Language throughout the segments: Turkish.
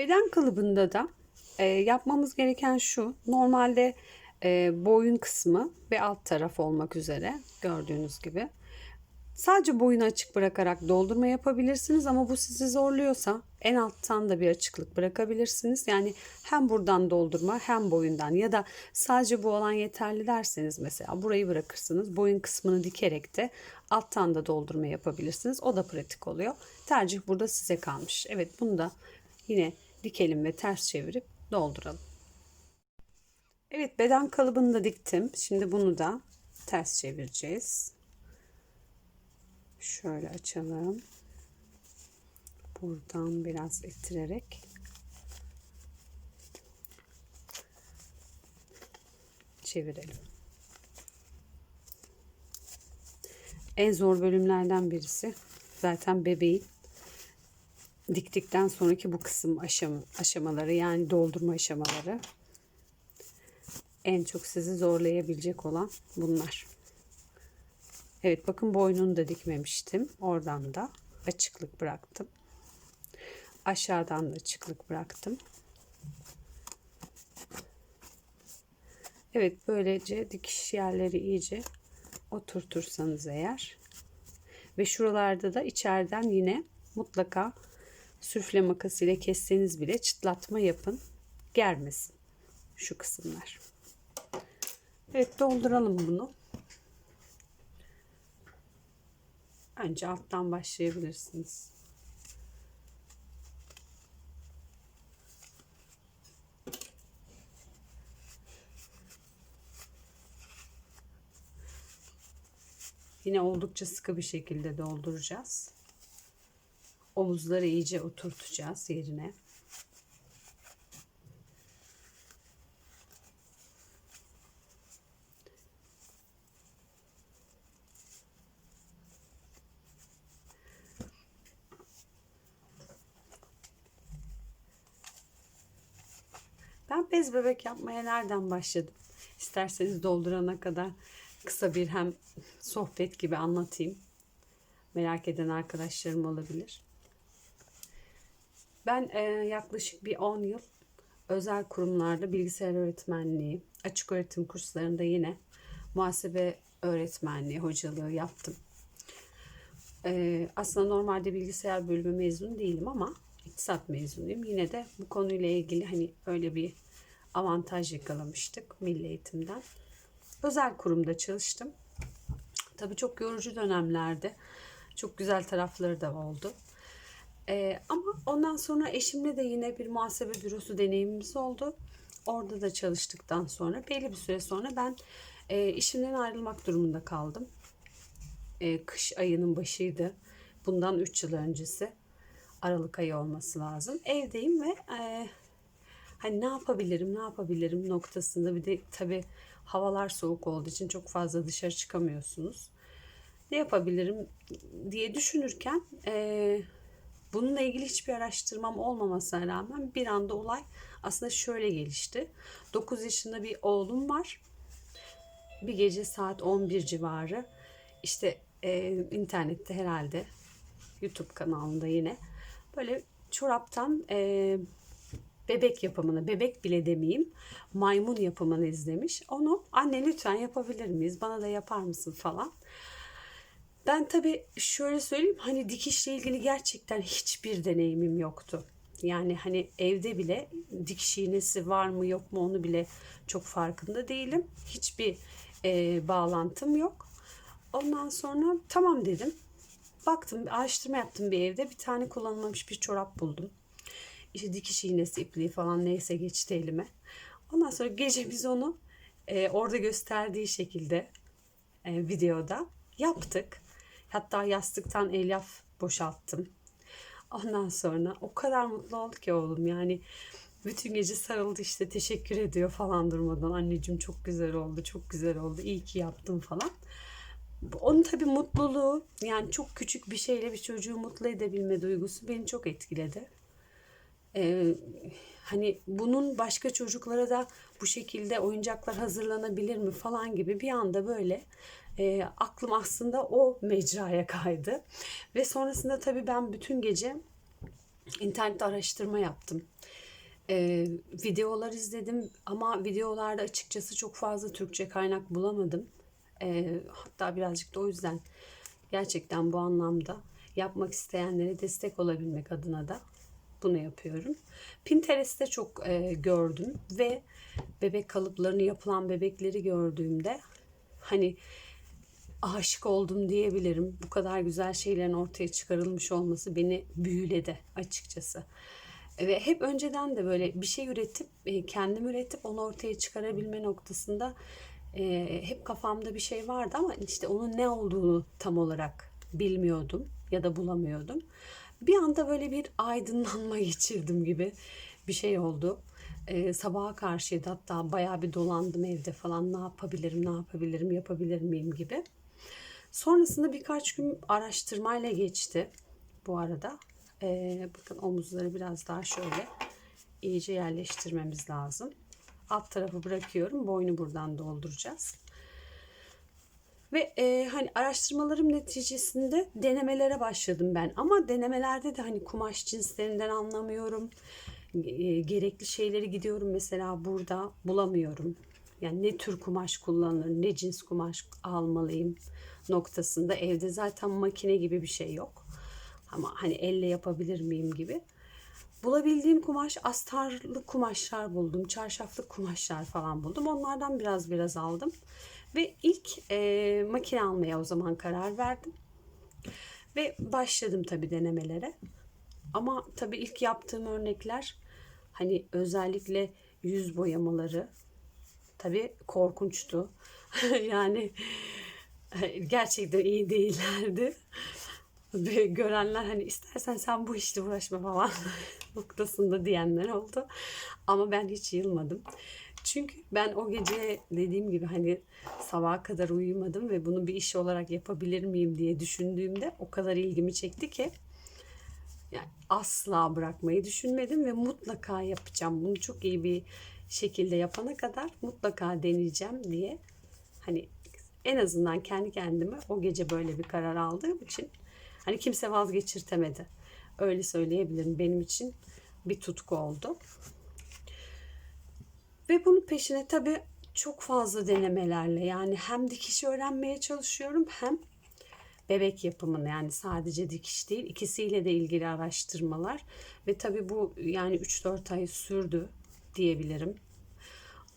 Beden kalıbında da e, yapmamız gereken şu. Normalde e, boyun kısmı ve alt taraf olmak üzere gördüğünüz gibi. Sadece boyunu açık bırakarak doldurma yapabilirsiniz ama bu sizi zorluyorsa en alttan da bir açıklık bırakabilirsiniz. Yani hem buradan doldurma hem boyundan ya da sadece bu alan yeterli derseniz mesela burayı bırakırsınız. Boyun kısmını dikerek de alttan da doldurma yapabilirsiniz. O da pratik oluyor. Tercih burada size kalmış. Evet bunu da yine dikelim ve ters çevirip dolduralım. Evet beden kalıbını da diktim. Şimdi bunu da ters çevireceğiz. Şöyle açalım. Buradan biraz ittirerek çevirelim. En zor bölümlerden birisi zaten bebeğin diktikten sonraki bu kısım aşama, aşamaları yani doldurma aşamaları en çok sizi zorlayabilecek olan bunlar. Evet bakın boynunu da dikmemiştim. Oradan da açıklık bıraktım. Aşağıdan da açıklık bıraktım. Evet böylece dikiş yerleri iyice oturtursanız eğer ve şuralarda da içeriden yine mutlaka sürfle makası ile kesseniz bile çıtlatma yapın. Germesin şu kısımlar. Evet dolduralım bunu. Önce alttan başlayabilirsiniz. Yine oldukça sıkı bir şekilde dolduracağız. Omuzları iyice oturtacağız yerine. Ben bez bebek yapmaya nereden başladım? İsterseniz doldurana kadar kısa bir hem sohbet gibi anlatayım. Merak eden arkadaşlarım olabilir. Ben e, yaklaşık bir 10 yıl özel kurumlarda bilgisayar öğretmenliği, açık öğretim kurslarında yine muhasebe öğretmenliği, hocalığı yaptım. E, aslında normalde bilgisayar bölümü mezunu değilim ama iktisat mezunuyum. Yine de bu konuyla ilgili hani öyle bir avantaj yakalamıştık milli eğitimden. Özel kurumda çalıştım. Tabii çok yorucu dönemlerde. Çok güzel tarafları da oldu. Ee, ama ondan sonra eşimle de yine bir muhasebe bürosu deneyimimiz oldu. Orada da çalıştıktan sonra belli bir süre sonra ben e, işimden ayrılmak durumunda kaldım. E, kış ayının başıydı. Bundan 3 yıl öncesi. Aralık ayı olması lazım. Evdeyim ve e, hani ne yapabilirim, ne yapabilirim noktasında bir de tabii havalar soğuk olduğu için çok fazla dışarı çıkamıyorsunuz. Ne yapabilirim diye düşünürken e, bununla ilgili hiçbir araştırmam olmamasına rağmen bir anda olay aslında şöyle gelişti. 9 yaşında bir oğlum var. Bir gece saat 11 civarı işte e, internette herhalde YouTube kanalında yine böyle çoraptan e, bebek yapımını, bebek bile demeyeyim, maymun yapımını izlemiş. Onu anne lütfen yapabilir miyiz? Bana da yapar mısın falan. Ben tabii şöyle söyleyeyim hani dikişle ilgili gerçekten hiçbir deneyimim yoktu. Yani hani evde bile dikiş iğnesi var mı yok mu onu bile çok farkında değilim. Hiçbir e, bağlantım yok. Ondan sonra tamam dedim. Baktım, araştırma yaptım bir evde. Bir tane kullanılmamış bir çorap buldum. İşte dikiş iğnesi, ipliği falan neyse geçti elime. Ondan sonra gece biz onu e, orada gösterdiği şekilde e, videoda yaptık. Hatta yastıktan elyaf boşalttım. Ondan sonra o kadar mutlu oldu ki oğlum yani bütün gece sarıldı işte teşekkür ediyor falan durmadan. Anneciğim çok güzel oldu, çok güzel oldu, iyi ki yaptım falan. Onun tabii mutluluğu yani çok küçük bir şeyle bir çocuğu mutlu edebilme duygusu beni çok etkiledi. Ee, hani bunun başka çocuklara da bu şekilde oyuncaklar hazırlanabilir mi falan gibi bir anda böyle e, aklım aslında o mecraya kaydı. Ve sonrasında tabii ben bütün gece İnternette araştırma yaptım. Ee, videolar izledim ama videolarda açıkçası çok fazla Türkçe kaynak bulamadım. Ee, hatta birazcık da o yüzden gerçekten bu anlamda yapmak isteyenlere destek olabilmek adına da bunu yapıyorum. Pinterest'te çok e, gördüm ve bebek kalıplarını yapılan bebekleri gördüğümde hani aşık oldum diyebilirim. Bu kadar güzel şeylerin ortaya çıkarılmış olması beni büyüledi açıkçası. Ve hep önceden de böyle bir şey üretip e, kendim üretip onu ortaya çıkarabilme noktasında e, hep kafamda bir şey vardı ama işte onun ne olduğunu tam olarak bilmiyordum ya da bulamıyordum. Bir anda böyle bir aydınlanma geçirdim gibi bir şey oldu. Ee, sabaha karşıydı hatta bayağı bir dolandım evde falan ne yapabilirim ne yapabilirim yapabilir miyim gibi. Sonrasında birkaç gün araştırmayla geçti bu arada. Ee, bakın omuzları biraz daha şöyle iyice yerleştirmemiz lazım. Alt tarafı bırakıyorum. Boynu buradan dolduracağız. Ve e, hani araştırmalarım neticesinde denemelere başladım ben. Ama denemelerde de hani kumaş cinslerinden anlamıyorum. E, gerekli şeyleri gidiyorum mesela burada bulamıyorum. Yani ne tür kumaş kullanılır, ne cins kumaş almalıyım noktasında. Evde zaten makine gibi bir şey yok. Ama hani elle yapabilir miyim gibi. Bulabildiğim kumaş astarlı kumaşlar buldum. Çarşaflı kumaşlar falan buldum. Onlardan biraz biraz aldım. Ve ilk e, makine almaya o zaman karar verdim. Ve başladım tabi denemelere. Ama tabi ilk yaptığım örnekler hani özellikle yüz boyamaları tabi korkunçtu. yani gerçekten iyi değillerdi. Görenler hani istersen sen bu işte uğraşma falan noktasında diyenler oldu. Ama ben hiç yılmadım. Çünkü ben o gece dediğim gibi hani sabaha kadar uyumadım ve bunu bir iş olarak yapabilir miyim diye düşündüğümde o kadar ilgimi çekti ki yani asla bırakmayı düşünmedim ve mutlaka yapacağım. Bunu çok iyi bir şekilde yapana kadar mutlaka deneyeceğim diye hani en azından kendi kendime o gece böyle bir karar aldığım için hani kimse vazgeçirtemedi. Öyle söyleyebilirim. Benim için bir tutku oldu. Ve bunun peşine tabii çok fazla denemelerle yani hem dikiş öğrenmeye çalışıyorum hem bebek yapımını yani sadece dikiş değil ikisiyle de ilgili araştırmalar ve tabii bu yani 3-4 ay sürdü diyebilirim.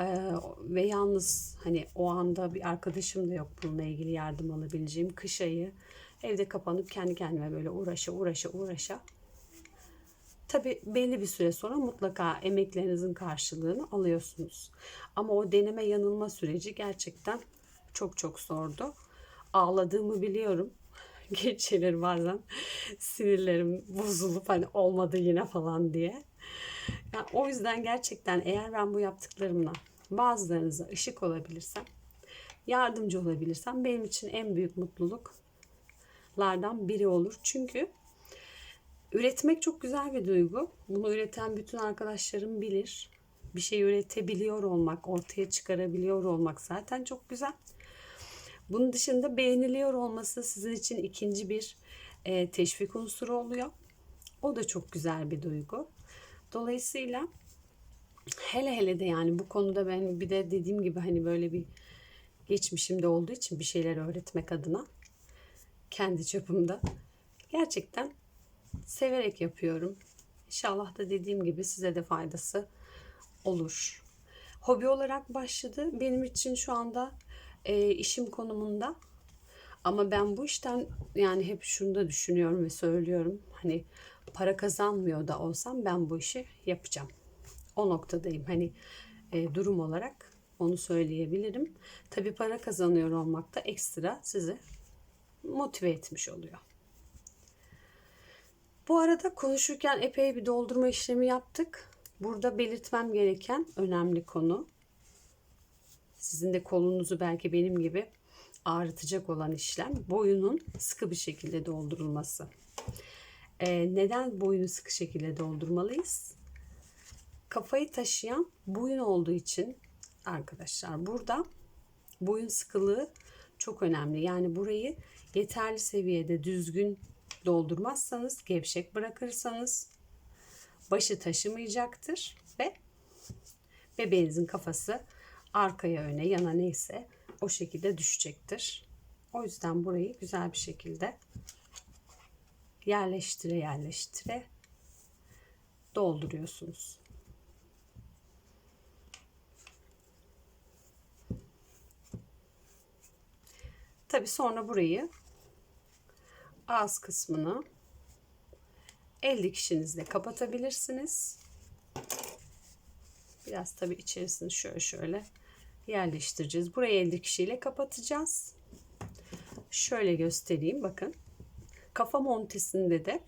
Ee, ve yalnız hani o anda bir arkadaşım da yok bununla ilgili yardım alabileceğim. Kış ayı evde kapanıp kendi kendime böyle uğraşa uğraşa uğraşa Tabi belli bir süre sonra mutlaka emeklerinizin karşılığını alıyorsunuz. Ama o deneme yanılma süreci gerçekten çok çok zordu. Ağladığımı biliyorum. Geceleri bazen sinirlerim bozulup hani olmadı yine falan diye. Yani o yüzden gerçekten eğer ben bu yaptıklarımla bazılarınıza ışık olabilirsem, yardımcı olabilirsem benim için en büyük mutluluklardan biri olur. Çünkü Üretmek çok güzel bir duygu. Bunu üreten bütün arkadaşlarım bilir. Bir şey üretebiliyor olmak, ortaya çıkarabiliyor olmak zaten çok güzel. Bunun dışında beğeniliyor olması sizin için ikinci bir teşvik unsuru oluyor. O da çok güzel bir duygu. Dolayısıyla hele hele de yani bu konuda ben bir de dediğim gibi hani böyle bir geçmişimde olduğu için bir şeyler öğretmek adına kendi çapımda gerçekten severek yapıyorum. İnşallah da dediğim gibi size de faydası olur. Hobi olarak başladı. Benim için şu anda e, işim konumunda. Ama ben bu işten yani hep şunu da düşünüyorum ve söylüyorum. Hani para kazanmıyor da olsam ben bu işi yapacağım. O noktadayım. Hani e, durum olarak onu söyleyebilirim. Tabii para kazanıyor olmak da ekstra sizi motive etmiş oluyor. Bu arada konuşurken epey bir doldurma işlemi yaptık. Burada belirtmem gereken önemli konu. Sizin de kolunuzu belki benim gibi ağrıtacak olan işlem boyunun sıkı bir şekilde doldurulması. Ee, neden boyunu sıkı şekilde doldurmalıyız? Kafayı taşıyan boyun olduğu için arkadaşlar burada boyun sıkılığı çok önemli. Yani burayı yeterli seviyede düzgün doldurmazsanız, gevşek bırakırsanız başı taşımayacaktır ve bebeğinizin kafası arkaya öne yana neyse o şekilde düşecektir. O yüzden burayı güzel bir şekilde yerleştire yerleştire dolduruyorsunuz. Tabi sonra burayı ağız kısmını el dikişinizle kapatabilirsiniz. Biraz tabi içerisini şöyle şöyle yerleştireceğiz. Burayı el dikişiyle kapatacağız. Şöyle göstereyim bakın. Kafa montesinde de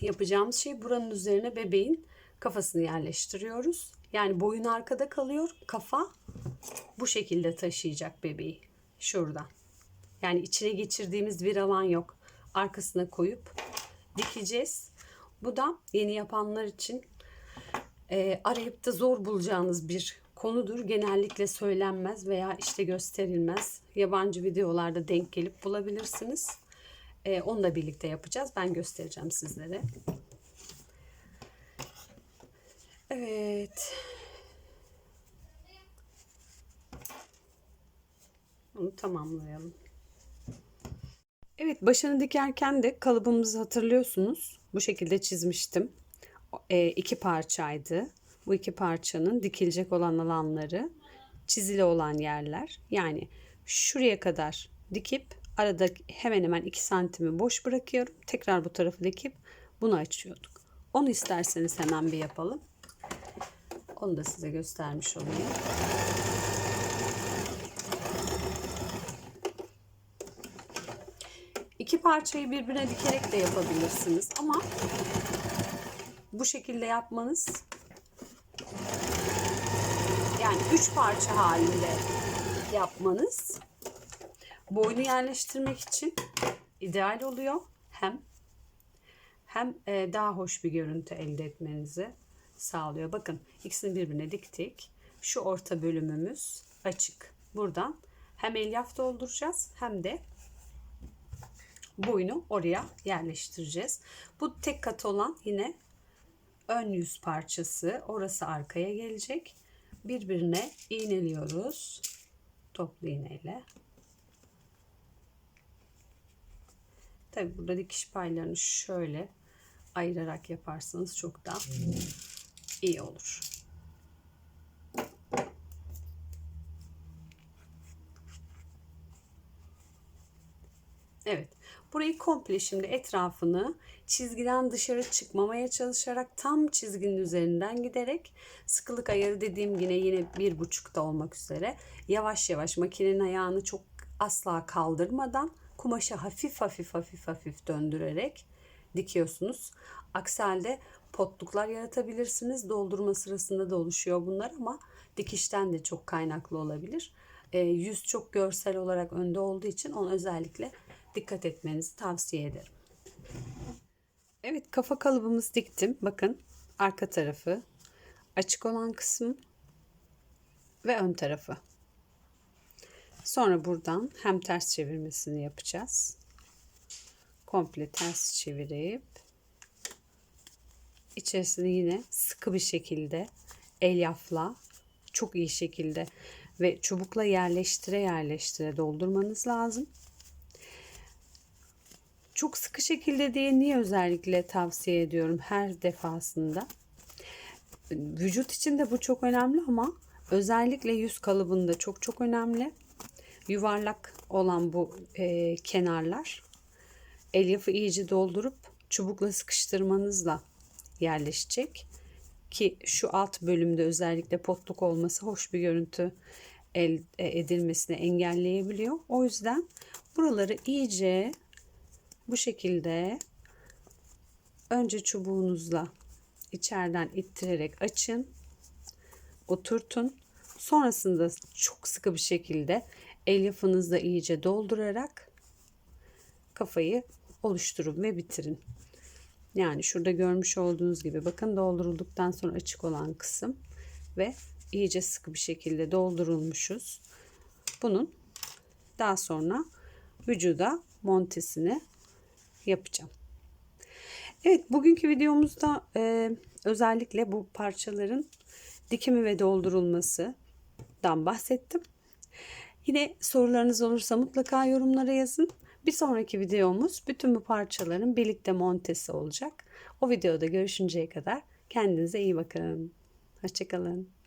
yapacağımız şey buranın üzerine bebeğin kafasını yerleştiriyoruz. Yani boyun arkada kalıyor. Kafa bu şekilde taşıyacak bebeği. Şuradan. Yani içine geçirdiğimiz bir alan yok. Arkasına koyup dikeceğiz. Bu da yeni yapanlar için e, arayıp da zor bulacağınız bir konudur. Genellikle söylenmez veya işte gösterilmez. Yabancı videolarda denk gelip bulabilirsiniz. E, onu da birlikte yapacağız. Ben göstereceğim sizlere. Evet. Bunu tamamlayalım. Evet başını dikerken de kalıbımızı hatırlıyorsunuz. Bu şekilde çizmiştim. E, iki parçaydı. Bu iki parçanın dikilecek olan alanları çizili olan yerler. Yani şuraya kadar dikip arada hemen hemen 2 santimi boş bırakıyorum. Tekrar bu tarafı dikip bunu açıyorduk. Onu isterseniz hemen bir yapalım. Onu da size göstermiş olayım. İki parçayı birbirine dikerek de yapabilirsiniz ama bu şekilde yapmanız yani üç parça halinde yapmanız boynu yerleştirmek için ideal oluyor. Hem hem e, daha hoş bir görüntü elde etmenizi sağlıyor. Bakın ikisini birbirine diktik. Şu orta bölümümüz açık. Buradan hem elyaf dolduracağız hem de boyunu oraya yerleştireceğiz. Bu tek kat olan yine ön yüz parçası. Orası arkaya gelecek. Birbirine iğneliyoruz. Toplu iğneyle. Tabi burada dikiş paylarını şöyle ayırarak yaparsanız çok daha iyi olur. Evet. Burayı komple şimdi etrafını çizgiden dışarı çıkmamaya çalışarak tam çizginin üzerinden giderek sıkılık ayarı dediğim yine yine bir buçukta olmak üzere yavaş yavaş makinenin ayağını çok asla kaldırmadan kumaşı hafif hafif hafif hafif döndürerek dikiyorsunuz. Aksi halde potluklar yaratabilirsiniz. Doldurma sırasında da oluşuyor bunlar ama dikişten de çok kaynaklı olabilir. E, yüz çok görsel olarak önde olduğu için onu özellikle dikkat etmenizi tavsiye ederim. Evet kafa kalıbımız diktim. Bakın arka tarafı açık olan kısım ve ön tarafı. Sonra buradan hem ters çevirmesini yapacağız. Komple ters çevirip içerisini yine sıkı bir şekilde elyafla çok iyi şekilde ve çubukla yerleştire yerleştire doldurmanız lazım. Çok sıkı şekilde diye niye özellikle tavsiye ediyorum her defasında. Vücut için de bu çok önemli ama özellikle yüz kalıbında çok çok önemli. Yuvarlak olan bu e, kenarlar elyafı iyice doldurup çubukla sıkıştırmanızla yerleşecek ki şu alt bölümde özellikle potluk olması hoş bir görüntü elde edilmesini engelleyebiliyor. O yüzden buraları iyice bu şekilde önce çubuğunuzla içeriden ittirerek açın. Oturtun. Sonrasında çok sıkı bir şekilde elyafınızla iyice doldurarak kafayı oluşturun ve bitirin. Yani şurada görmüş olduğunuz gibi bakın doldurulduktan sonra açık olan kısım ve iyice sıkı bir şekilde doldurulmuşuz. Bunun daha sonra vücuda montesini yapacağım. Evet bugünkü videomuzda e, Özellikle bu parçaların dikimi ve doldurulmasından bahsettim. Yine sorularınız olursa mutlaka yorumlara yazın. Bir sonraki videomuz bütün bu parçaların birlikte montesi olacak. O videoda görüşünceye kadar kendinize iyi bakın. Hoşçakalın.